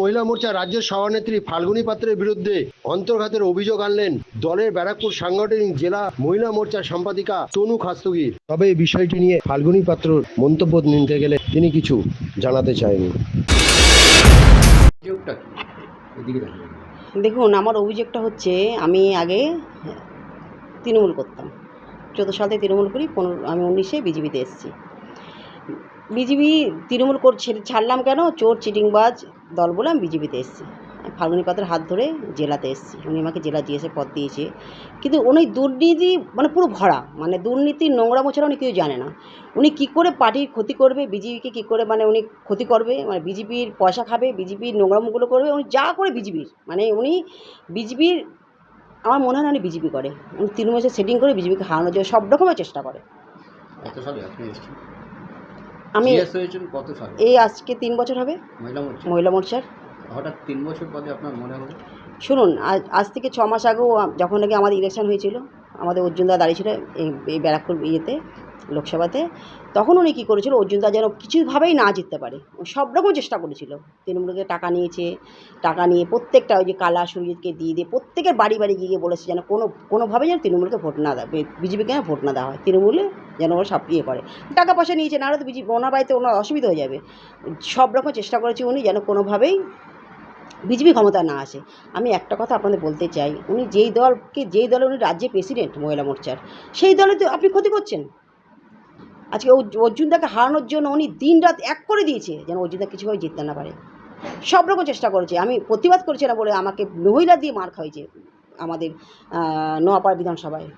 মহিলা মোর্চা রাজ্য সভানেত্রী ফাল্গুনী পাত্রের বিরুদ্ধে অন্তর্ঘাতের অভিযোগ আনলেন দলের ব্যারাকপুর সাংগঠনিক জেলা মহিলা মোর্চার সম্পাদিকা তনু খাস্তগির। তবে এই বিষয়টি নিয়ে ফাল্গুনী পাত্র মন্তব্য নিতে গেলে তিনি কিছু জানাতে চায়নি দেখুন দেখুন আমার অভিযোগটা হচ্ছে আমি আগে তৃণমূল করতাম। চোদ্দ সাল থেকে তৃণমূল করি পনেরো আমি উনিশে বিজেপিতে এসেছি। বিজেপি তৃণমূল কর ছেড়ে- ছাড়লাম কেন? চোর, চিটিংবাজ দল বলে আমি বিজেপিতে এসেছি। ফাল্গুনী পাত্রের হাত ধরে জেলাতে এসেছি। উনি আমাকে জেলা জিএসে পদ দিয়েছে। কিন্তু উনি দুর্নীতি মানে পুরো ভরা। মানে দুর্নীতি, নোংরা মোছাড়া উনি কেউ জানে না। উনি কী করে পার্টির ক্ষতি করবে, বিজেপিকে কী করে মানে উনি ক্ষতি করবে মানে বিজেপির পয়সা খাবে, বিজেপির নোংরামুগুলো করবে, উনি যা করে বিজেপির। মানে উনি বিজেপির, আমার মনে হয় না উনি বিজেপি করে। উনি তৃণমূলের সেটিং করে বিজেপিকে হারানোর জন্য সব রকমের চেষ্টা করে কত সালে আপনি এসেছেন আমি কত সালে? এই আজকে তিন বছর হবে। মহিলা মোর্চা? মোর্চার। হঠাৎ তিন বছর পরে আপনার মনে হলো? শুনুন আজ আজ থেকে ছ মাস আগেও যখন নাকি আমাদের ইলেকশন হয়েছিল আমাদের অর্জুনদা দাঁড়িয়েছিল এই এই ব্যারাকপুর ইয়েতে লোকসভাতে, তখন উনি কী করেছিল, অর্জুনদা যেন কিছুভাবেই না জিততে পারে সব রকম চেষ্টা করেছিল। তৃণমূলকে টাকা নিয়েছে, টাকা নিয়ে প্রত্যেকটা ওই যে কালা সুরজিৎকে দিয়ে দিয়ে প্রত্যেকের বাড়ি বাড়ি গিয়ে বলেছে যেন কোনো, কোনোভাবে যেন তৃণমূলকে ভোট না দেয় বিজেপিকে যেন ভোট না দেওয়া হয়। তৃণমূলে যেন ওরা সব ইয়ে করে। টাকা পয়সা নিয়েছে না তো বিজেপি, ওনার বাড়িতে ওনার অসুবিধা হয়ে যাবে। সব রকম চেষ্টা করেছে উনি যেন কোনোভাবেই বিজেপি ক্ষমতা না আসে। আমি একটা কথা আপনাদের বলতে চাই, উনি যেই দলকে, যেই দলে উনি রাজ্যে প্রেসিডেন্ট মহিলা মোর্চার, সেই দলে তো আপনি ক্ষতি করছেন। আজকে অর্জু- অর্জুনদাকে হারানোর জন্য উনি দিন রাত এক করে দিয়েছে যেন অর্জুনদা কিছুভাবে জিততে না পারে। সব রকম চেষ্টা করেছে। আমি প্রতিবাদ করছি না বলে আমাকে মহিলা দিয়ে মার খাইছে আমাদের নোয়াপাড়া বিধানসভায়।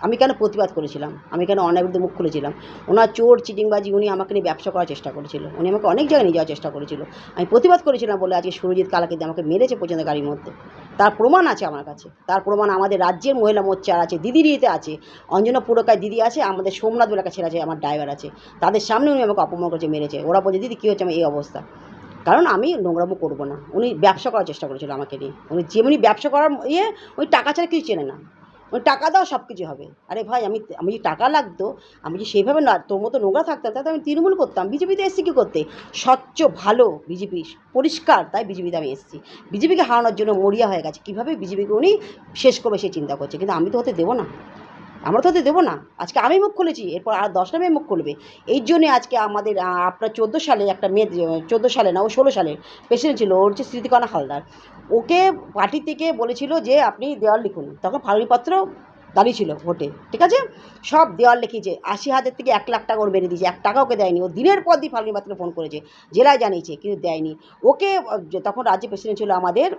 আমি কেন প্রতিবাদ করেছিলাম? আমি কেন অন্যায় বিরুদ্ধে মুখ খুলেছিলাম? ওনার চোর, চিটিংবাজি, উনি আমাকে নিয়ে ব্যবসা করার চেষ্টা করেছিল। উনি আমাকে অনেক জায়গায় নিয়ে যাওয়ার চেষ্টা করেছিল। আমি প্রতিবাদ করেছিলাম বলে আজকে সুরজিৎ কালাকে দিয়ে আমাকে মেরেছে পর্যন্ত গাড়ির মধ্যে। তার প্রমাণ আছে আমার কাছে। তার প্রমাণ আমাদের রাজ্যের মহিলা মোর্চার আছে দিদির ইয়েতে আছে। অঞ্জনা পুরকায় দিদি আছে, আমাদের সোমনাথ বেলাকা ছেলে আছে, আমার ড্রাইভার আছে। তাদের সামনে উনি আমাকে অপমান করেছে, মেরেছে। ওরা বলছে, দিদি, কী হচ্ছে? আমার এই অবস্থা। কারণ আমি নোংরামো করব না। উনি ব্যবসা করার চেষ্টা করেছিল আমাকে নিয়ে। উনি যেমনি ব্যবসা করার ইয়ে ওই টাকা ছাড়া কিছু চেনে না। টাকা দাও সব কিছু হবে। আরে ভাই, আমি আমি যদি টাকা লাগতো, আমি যদি সেইভাবে না, তোর মতো নোংরা থাকতাম, তাতে আমি তৃণমূল করতাম। বিজেপিতে এসছি কী করতে? স্বচ্ছ, ভালো বিজেপি, পরিষ্কার, তাই বিজেপিতে আমি এসেছি। বিজেপিকে হারানোর জন্য মরিয়া হয়ে গেছে। কীভাবে বিজেপিকে উনি শেষ করবে সে চিন্তা করছে। কিন্তু আমি তো হতে দেবো না। আমরা তো দেবো না। আজকে আমি মুখ খুলেছি, এরপর আর দশটা মেয়ে মুখ খুলবে। এই জন্যে আজকে আমাদের আপনার চোদ্দ সালে একটা মেয়ে চোদ্দ সালে না, ও ষোলো সালে প্রেসিডেন্ট ছিল, ওর হচ্ছে স্মৃতিকণা হালদার। ওকে পার্টি থেকে বলেছিল যে, আপনি দেওয়াল লিখুন। তখন ফালুনিপত্র দাঁড়িয়ে ছিল ভোটে, ঠিক আছে? সব দেওয়াল লিখিয়েছে। আশি হাজার থেকে এক লাখ টাকা ওর বেড়ে দিয়েছে, এক টাকা ওকে দেয়নি। ও দিনের পর দিন ফাল্গুনি পাত্রকে ফোন করেছে, জেলায় জানিয়েছে, কিন্তু দেয়নি। ওকে তখন রাজ্যে প্রেসিডেন্ট ছিল আমাদের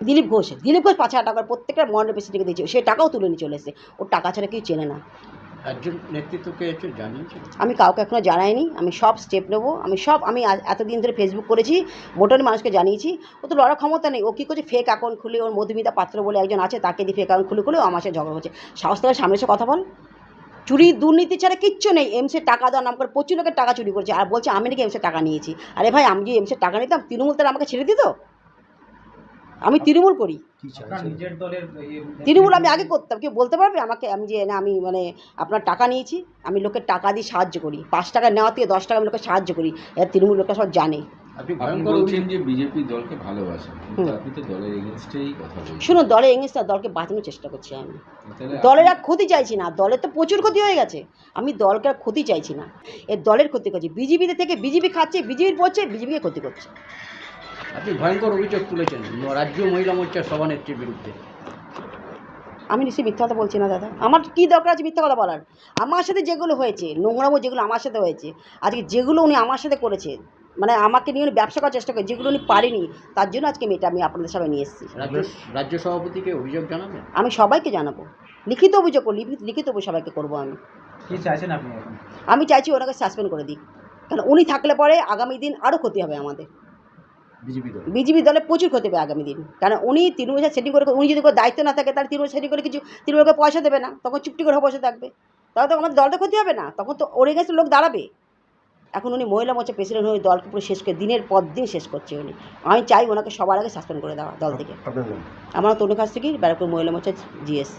দিলীপ ঘোষ দিলীপ ঘোষ পাঁচ হাজার টাকার প্রত্যেকটা মন্ডল প্রেসিডেন্টকে দিয়েছে। সে টাকাও তুলে নিয়ে চলে এসেছে। ওর টাকা ছাড়া কেউ চেনে না। একজন নেতৃত্বকে একটু জানিয়েছেন? আমি কাউকে এখনও জানাইনি। আমি সব স্টেপ নেব। আমি সব আমি আজ এতদিন ধরে ফেসবুক করেছি মোটামুটি মানুষকে জানিয়েছি। ও তো লড়ার ক্ষমতা নেই। ও কী করছে? ফেক অ্যাকাউন্ট খুলে ওর মধুমিতা পাত্র বলে একজন আছে তাকে দিয়ে ফেক অ্যাকাউন্ট খুলে খুলে ও আমার সাথে ঝগড়া হচ্ছে সাহস থেকে সামনে এসে কথা বল। চুরি দুর্নীতি ছাড়া কিচ্ছু নেই। এমসের টাকা দেওয়ার নাম করে প্রচুর লোকের টাকা চুরি করছে। আর বলছে আমি নাকি এমসের টাকা নিয়েছি। আরে ভাই আমি যদি এমসের টাকা নিতাম তৃণমূল তারা আমাকে ছেড়ে দিত? আমি তৃণমূল করি। ইয়ে, তৃণমূল আমি আগে করতাম কেউ বলতে পারবে আমাকে আমি যে না আমি মানে আপনার টাকা নিয়েছি আমি লোকের টাকা দিয়ে সাহায্য করি। পাঁচ টাকা নেওয়া থেকে দশ টাকা আমি লোকের সাহায্য করি এর তৃণমূল লোকটা সব জানে। আপনি আপনি ভয়ঙ্কর বলছেন অভিযোগ যে বিজেপি দলকে ভালোবাসেন কিন্তু হুম। আপনি তো দলের এগেনস্টেই কথা বলছেন। শুনুন দলের এগেন্স্ট দলকে বাঁচানোর চেষ্টা করছি আমি। দলের আর ক্ষতি চাইছি না দলের তো প্রচুর ক্ষতি হয়ে গেছে। আমি দলকে আর ক্ষতি চাইছি না এর দলের ক্ষতি করছি। বিজেপিতে থেকে বিজেপি খাচ্ছে বিজেপির পড়ছে বিজেপিকে ক্ষতি করছে। আপনি ভয়ঙ্কর অভিযোগ তুলেছেন। রাজ্য মহিলা মোর্চার সভানেত্রীর বিরুদ্ধে। আমি নিশ্চয়ই মিথ্যা কথা বলছি না দাদা। আমার কী দরকার আছে মিথ্যা কথা বলার? আমার সাথে যেগুলো হয়েছে নোংরামো যেগুলো আমার সাথে হয়েছে আজকে যেগুলো উনি আমার সাথে করেছে মানে আমাকে নিয়ে উনি ব্যবসা করার চেষ্টা করে যেগুলো উনি পারেনি তার জন্য আজকে মেয়েটা আমি আপনাদের সবাই নিয়ে এসেছি। রাজ্য সভাপতিকে অভিযোগ জানাবেন? আমি সবাইকে জানাব। লিখিত অভিযোগ লিখিত অভিযোগ সবাইকে করব আমি। কি চাইছেন আপনি? আমি চাইছি ওনাকে সাসপেন্ড করে দিই কারণ উনি থাকলে পরে আগামী দিন আরও ক্ষতি হবে আমাদের। বিজেপি দলে। প্রচুর ক্ষতি হবে আগামী দিন। কারণ উনি তৃণমূল সেটিং করে উনি যদি কোনো দায়িত্ব না থাকে তাহলে তৃণমূল সেটিং করে কিছু তৃণমূলকে পয়সা দেবে না তখন চুপটি করে বসে থাকবে। তাহলে তো আমাদের দলটা ক্ষতি হবে না। তখন তো ওরে গেছে লোক দাঁড়াবে। এখন উনি মহিলা মোর্চা প্রেসিডেন্ট হয়ে দলকে পুরো শেষ করে দিনের পর দিন শেষ করছে উনি। আমি চাই ওনাকে সবার আগে সাসপেন্ড করে দেওয়া দল থেকে। আমার তনু কাছ থেকেই ব্যারাকপুর মহিলা মোর্চা জিএস।